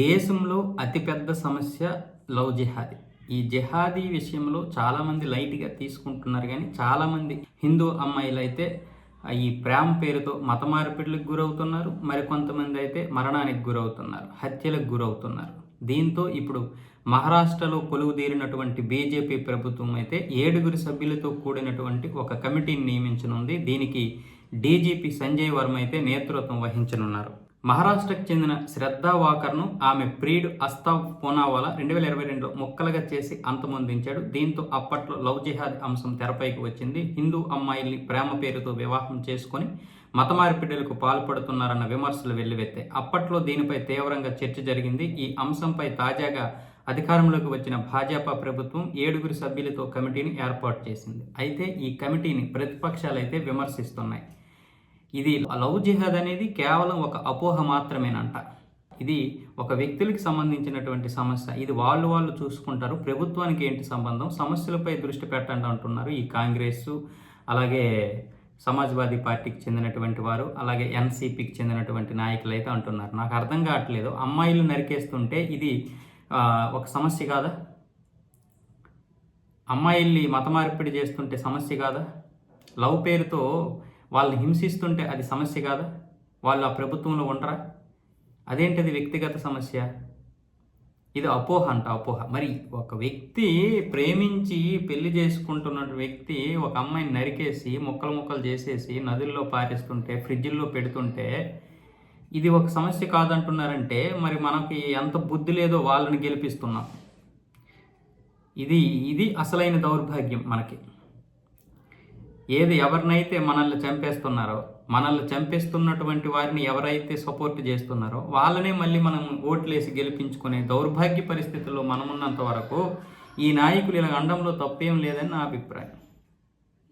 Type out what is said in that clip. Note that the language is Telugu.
దేశంలో అతిపెద్ద సమస్య లవ్ జిహాదీ. ఈ జిహాదీ విషయంలో చాలామంది లైట్గా తీసుకుంటున్నారు కానీ చాలామంది హిందూ అమ్మాయిలు అయితే ఈ ప్రేమ పేరుతో మత మార్పిడులకు గురవుతున్నారు. మరికొంతమంది అయితే మరణానికి గురవుతున్నారు హత్యలకు గురవుతున్నారు. దీంతో ఇప్పుడు మహారాష్ట్రలో కొలువుదీరినటువంటి బీజేపీ ప్రభుత్వం అయితే ఏడుగురు సభ్యులతో కూడినటువంటి ఒక కమిటీని నియమించనుంది. దీనికి డీజీపీ సంజయ్ వర్మ అయితే నేతృత్వం వహించనున్నారు. మహారాష్ట్రకు చెందిన శ్రద్ధా వాకర్ను ఆమె ప్రియుడు అస్తా పూనావాలా రెండు వేల ఇరవై రెండులో ముక్కలుగా చేసి అంతమొందించాడు. దీంతో అప్పట్లో లవ్ జిహాద్ అంశం తెరపైకి వచ్చింది. హిందూ అమ్మాయిల్ని ప్రేమ పేరుతో వివాహం చేసుకొని మత పాల్పడుతున్నారన్న విమర్శలు వెల్లువెత్తాయి. అప్పట్లో దీనిపై తీవ్రంగా చర్చ జరిగింది. ఈ అంశంపై తాజాగా అధికారంలోకి వచ్చిన భాజపా ప్రభుత్వం ఏడుగురు సభ్యులతో కమిటీని ఏర్పాటు చేసింది. అయితే ఈ కమిటీని ప్రతిపక్షాలైతే విమర్శిస్తున్నాయి. ఇది లవ్ జిహాద్ అనేది కేవలం ఒక అపోహ మాత్రమేనంట. ఇది ఒక వ్యక్తులకి సంబంధించినటువంటి సమస్య. ఇది వాళ్ళు వాళ్ళు చూసుకుంటారు. ప్రభుత్వానికి ఏంటి సంబంధం? సమస్యలపై దృష్టి పెట్టండి అంటున్నారు ఈ కాంగ్రెస్ అలాగే సమాజ్వాదీ పార్టీకి చెందినటువంటి వారు అలాగే ఎన్సీపీకి చెందినటువంటి నాయకులు అయితే అంటున్నారు. నాకు అర్థం కావట్లేదు. అమ్మాయిలు నరికేస్తుంటే ఇది ఒక సమస్య కాదా? అమ్మాయిల్ని మత మార్పిడి చేస్తుంటే సమస్య కాదా? లవ్ పేరుతో వాళ్ళని హింసిస్తుంటే అది సమస్య కాదా? వాళ్ళు ఆ ప్రభుత్వంలో ఉండరా? అదేంటిది వ్యక్తిగత సమస్య? ఇది అపోహ అంట అపోహ. మరి ఒక వ్యక్తి ప్రేమించి పెళ్ళి చేసుకుంటున్న వ్యక్తి ఒక అమ్మాయిని నరికేసి ముక్కలు ముక్కలు చేసేసి నదుల్లో పారేస్తుంటే ఫ్రిడ్జ్ల్లో పెడుతుంటే ఇది ఒక సమస్య కాదంటున్నారంటే మరి మనకి ఎంత బుద్ధి లేదో వాళ్ళని గెలిపిస్తున్నాం. ఇది ఇది అసలైన దౌర్భాగ్యం మనకి. ఏది ఎవరినైతే మనల్ని చంపేస్తున్నారో మనల్ని చంపేస్తున్నటువంటి వారిని ఎవరైతే సపోర్ట్ చేస్తున్నారో వాళ్ళనే మళ్ళీ మనం ఓట్లేసి గెలిపించుకునే దౌర్భాగ్య పరిస్థితుల్లో మనమున్నంత వరకు ఈ నాయకులు ఇలా అండంలో తప్పేం లేదని నా అభిప్రాయం.